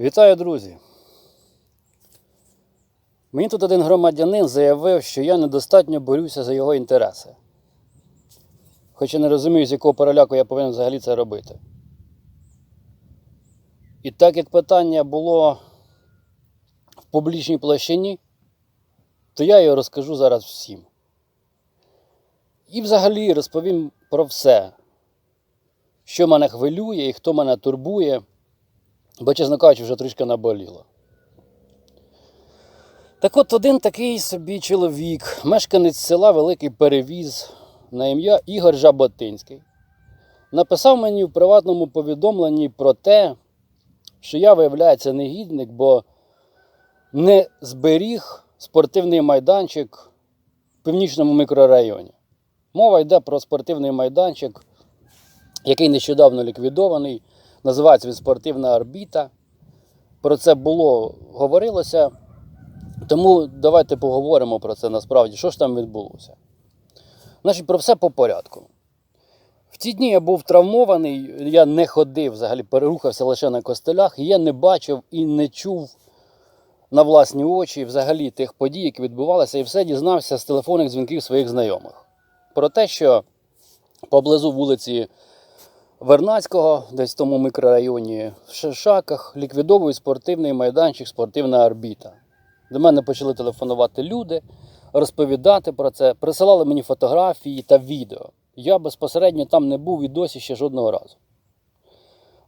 Вітаю, друзі! Мені тут один громадянин заявив, що я недостатньо борюся за його інтереси. Хоча не розумію, з якого переляку я повинен взагалі це робити. І так як питання було в публічній площині, то я його розкажу зараз всім. І взагалі розповім про все, що мене хвилює і хто мене турбує, бо, чесно кажучи, вже трішки наболіло. Так от один такий собі чоловік, мешканець села Великий Перевіз на ім'я Ігор Жаботинський, написав мені в приватному повідомленні про те, що я, виявляється, негідник, бо не зберіг спортивний майданчик в північному мікрорайоні. Мова йде про спортивний майданчик, який нещодавно ліквідований. Називається він спортивна орбіта. Про це було говорилося. Тому давайте поговоримо про це насправді, що ж там відбулося. Значить, про все по порядку. В ті дні я був травмований, я не ходив, взагалі перерухався лише на костелях, я не бачив і не чув на власні очі взагалі тих подій, які відбувалися, і все дізнався з телефонних дзвінків своїх знайомих. Про те, що поблизу вулиці Вернацького, десь в тому мікрорайоні, в Шишаках, ліквідовують спортивний майданчик, спортивна орбіта. До мене почали телефонувати люди, розповідати про це, присилали мені фотографії та відео. Я безпосередньо там не був і досі ще жодного разу.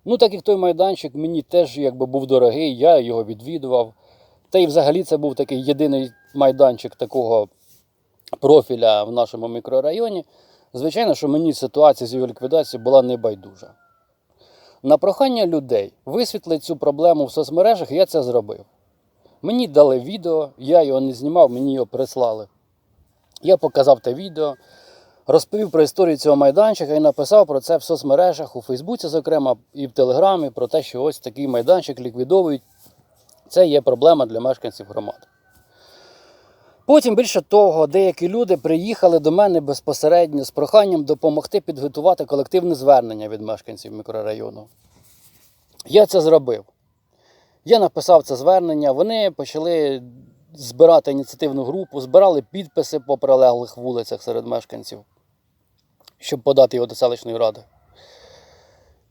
Ну, так як той майданчик мені теж якби був дорогий, я його відвідував. Та й взагалі це був такий єдиний майданчик такого профіля в нашому мікрорайоні. Звичайно, що мені ситуація з його ліквідацією була небайдужа. На прохання людей висвітлити цю проблему в соцмережах, я це зробив. Мені дали відео, я його не знімав, мені його прислали. Я показав те відео, розповів про історію цього майданчика і написав про це в соцмережах, у Фейсбуці, зокрема, і в Телеграмі, про те, що ось такий майданчик ліквідовують. Це є проблема для мешканців громади. Потім, більше того, деякі люди приїхали до мене безпосередньо з проханням допомогти підготувати колективне звернення від мешканців мікрорайону. Я це зробив. Я написав це звернення, вони почали збирати ініціативну групу, збирали підписи по прилеглих вулицях серед мешканців, щоб подати його до селищної ради.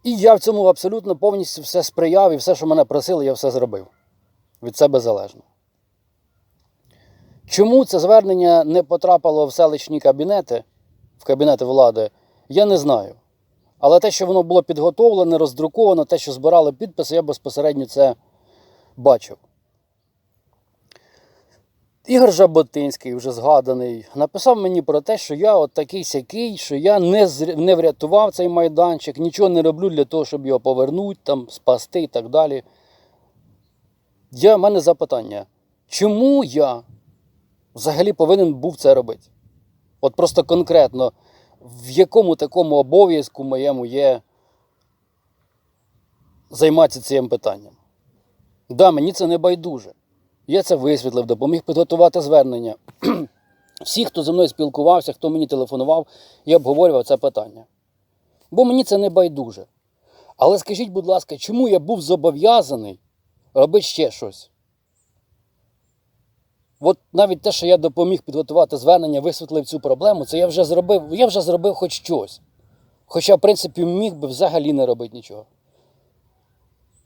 І я в цьому абсолютно повністю все сприяв і все, що мене просили, я все зробив. Від себе залежно. Чому це звернення не потрапило в селищні кабінети, в кабінети влади, я не знаю. Але те, що воно було підготовлене, роздруковано, те, що збирали підписи, я безпосередньо це бачив. Ігор Жаботинський, вже згаданий, написав мені про те, що я от такий сякий, що я не, не врятував цей майданчик, нічого не роблю для того, щоб його повернути, там, спасти і так далі. Я, в мене запитання, чому я взагалі повинен був це робити? От просто конкретно, в якому такому обов'язку моєму є займатися цим питанням? Да, мені це не байдуже. Я це висвітлив, допоміг підготувати звернення. Всі, хто зі мною спілкувався, хто мені телефонував, я обговорював це питання. Бо мені це не байдуже. Але скажіть, будь ласка, чому я був зобов'язаний робити ще щось? От навіть те, що я допоміг підготувати звернення, висвітлив цю проблему, це я вже зробив, я вже зробив хоч щось. Хоча, в принципі, міг би взагалі не робити нічого.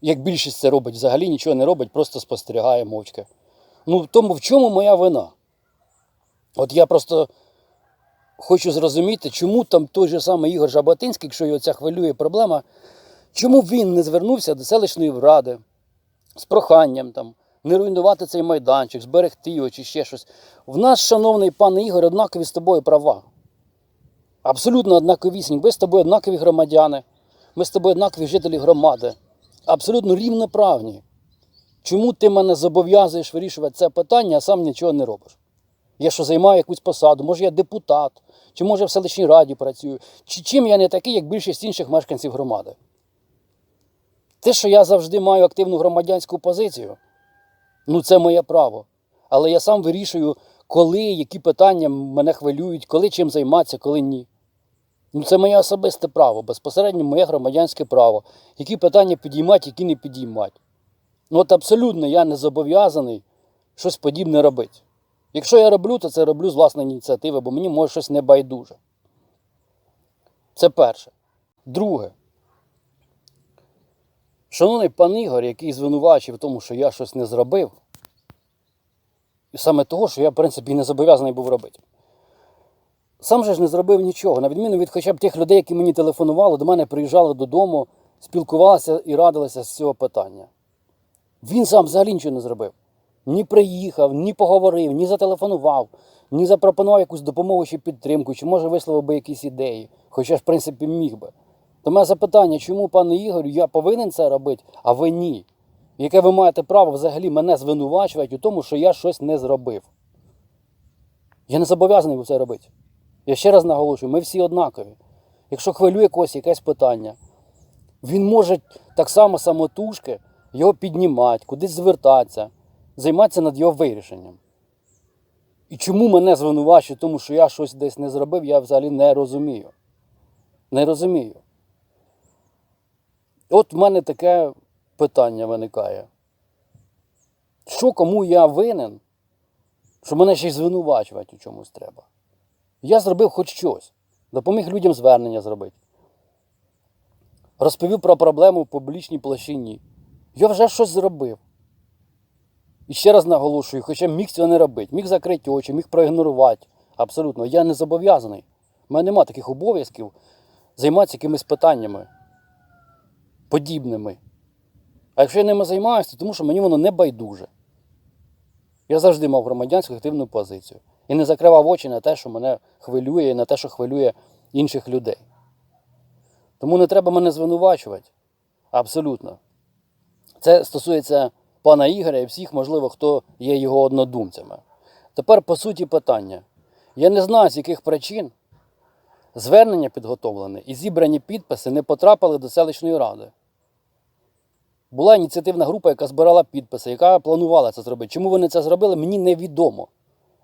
Як більшість це робить, взагалі нічого не робить, просто спостерігає мовчки. Ну, тому в чому моя вина? От я просто хочу зрозуміти, чому там той же самий Ігор Жаботинський, якщо його ця хвилює проблема, чому він не звернувся до селищної ради з проханням там, не руйнувати цей майданчик, зберегти його чи ще щось. В нас, шановний пане Ігор, однакові з тобою права. Абсолютно однаковісні. Ми з тобою однакові громадяни, ми з тобою однакові жителі громади. Абсолютно рівноправні. Чому ти мене зобов'язуєш вирішувати це питання, а сам нічого не робиш? Я що займаю якусь посаду, може я депутат, чи може в селищній раді працюю, чи чим я не такий, як більшість інших мешканців громади? Те, що я завжди маю активну громадянську позицію, ну це моє право. Але я сам вирішую, коли, які питання мене хвилюють, коли чим займатися, коли ні. Ну, це моє особисте право, безпосередньо моє громадянське право. Які питання підіймати, які не підіймати. Ну от абсолютно я не зобов'язаний щось подібне робити. Якщо я роблю, то це роблю з власної ініціативи, бо мені може щось не байдуже. Це перше. Друге. Шановний пан Ігор, який звинувачив в тому, що я щось не зробив, і саме того, що я, в принципі, не зобов'язаний був робити. Сам же ж не зробив нічого, на відміну від хоча б тих людей, які мені телефонували, до мене приїжджали додому, спілкувалися і радилися з цього питання. Він сам взагалі нічого не зробив. Ні приїхав, ні поговорив, ні зателефонував, ні запропонував якусь допомогу чи підтримку, чи може висловив би якісь ідеї, хоча ж, в принципі, міг би. То мене запитання, чому, пане Ігорю, я повинен це робити, а ви ні? Яке ви маєте право взагалі мене звинувачувати у тому, що я щось не зробив? Я не зобов'язаний це робити. Я ще раз наголошую, ми всі однакові. Якщо хвилює когось якесь питання, він може так само самотужки його піднімати, кудись звертатися, займатися над його вирішенням. І чому мене звинувачують, тому що я щось десь не зробив, я взагалі не розумію. Не розумію. От в мене таке питання виникає. Що кому я винен, що мене ще й звинувачувати у чомусь треба? Я зробив хоч щось. Допоміг людям звернення зробити. Розповів про проблему в публічній площині. Я вже щось зробив. І ще раз наголошую, хоча міг цього не робити, міг закрити очі, міг проігнорувати. Абсолютно, я не зобов'язаний. У мене немає таких обов'язків займатися якимись питаннями подібними. А якщо я ними займаюся, то тому що мені воно не байдуже. Я завжди мав громадянську активну позицію. І не закривав очі на те, що мене хвилює, і на те, що хвилює інших людей. Тому не треба мене звинувачувати. Абсолютно. Це стосується пана Ігоря і всіх, можливо, хто є його однодумцями. Тепер по суті питання. Я не знаю, з яких причин звернення підготовлене і зібрані підписи не потрапили до селищної ради. Була ініціативна група, яка збирала підписи, яка планувала це зробити. Чому вони це зробили, мені невідомо.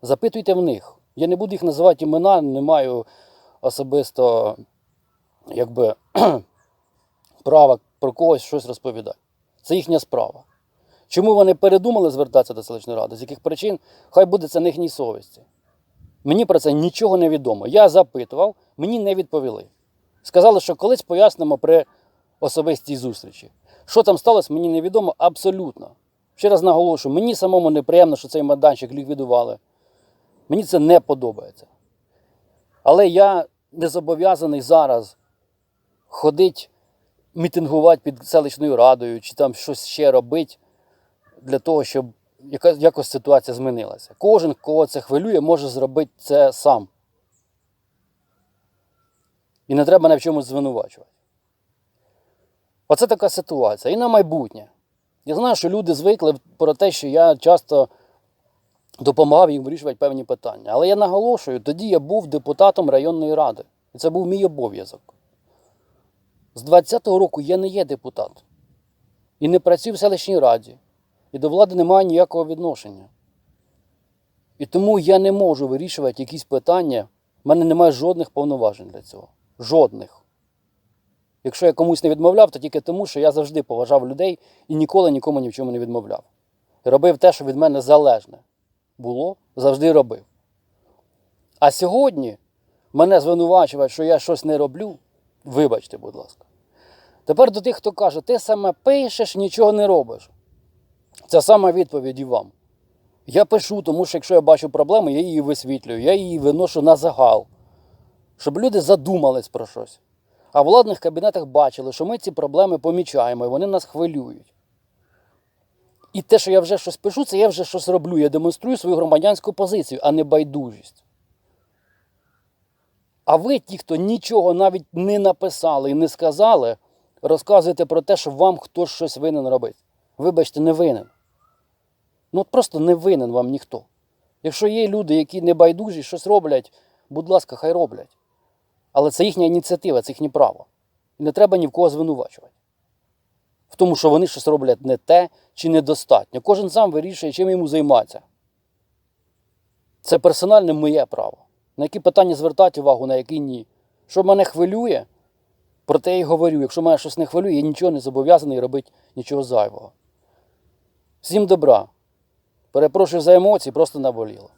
Запитуйте в них. Я не буду їх називати імена, не маю особисто якби, права про когось щось розповідати. Це їхня справа. Чому вони передумали звертатися до селищної ради? З яких причин? Хай буде це на їхній совісті. Мені про це нічого не відомо. Я запитував, мені не відповіли. Сказали, що колись пояснимо при особистій зустрічі. Що там сталося, мені невідомо абсолютно. Ще раз наголошую, мені самому неприємно, що цей майданчик ліквідували. Мені це не подобається. Але я не зобов'язаний зараз ходити, мітингувати під селищною радою чи там щось ще робити для того, щоб якось ситуація змінилася. Кожен, кого це хвилює, може зробити це сам. І не треба мене в чомусь звинувачувати. Оце така ситуація. І на майбутнє. Я знаю, що люди звикли про те, що я часто допомагав їм вирішувати певні питання. Але я наголошую, тоді я був депутатом районної ради. І це був мій обов'язок. З 20-го року я не є депутат. І не працюю в селищній раді. І до влади немає ніякого відношення. І тому я не можу вирішувати якісь питання. У мене немає жодних повноважень для цього. Жодних. Якщо я комусь не відмовляв, то тільки тому, що я завжди поважав людей і ніколи нікому ні в чому не відмовляв. Робив те, що від мене залежне було, завжди робив. А сьогодні мене звинувачувати, що я щось не роблю, вибачте, будь ласка. Тепер до тих, хто каже, ти саме пишеш, нічого не робиш. Це саме відповідь і вам. Я пишу, тому що якщо я бачу проблему, я її висвітлюю, я її виношу на загал, щоб люди задумались про щось. А в владних кабінетах бачили, що ми ці проблеми помічаємо, і вони нас хвилюють. І те, що я вже щось пишу, це я вже щось роблю. Я демонструю свою громадянську позицію, а не байдужість. А ви, ті, хто нічого навіть не написали і не сказали, розказуєте про те, що вам хтось щось винен робити. Вибачте, не винен. Ну от просто не винен вам ніхто. Якщо є люди, які не байдужі, щось роблять, будь ласка, хай роблять. Але це їхня ініціатива, це їхнє право. І не треба ні в кого звинувачувати. В тому, що вони щось роблять не те чи недостатньо. Кожен сам вирішує, чим йому займатися. Це персональне моє право. На які питання звертати увагу, на які ні. Що мене хвилює, про те й говорю. Якщо мене щось не хвилює, я нічого не зобов'язаний робити нічого зайвого. Всім добра. Перепрошую за емоції, просто наболіло.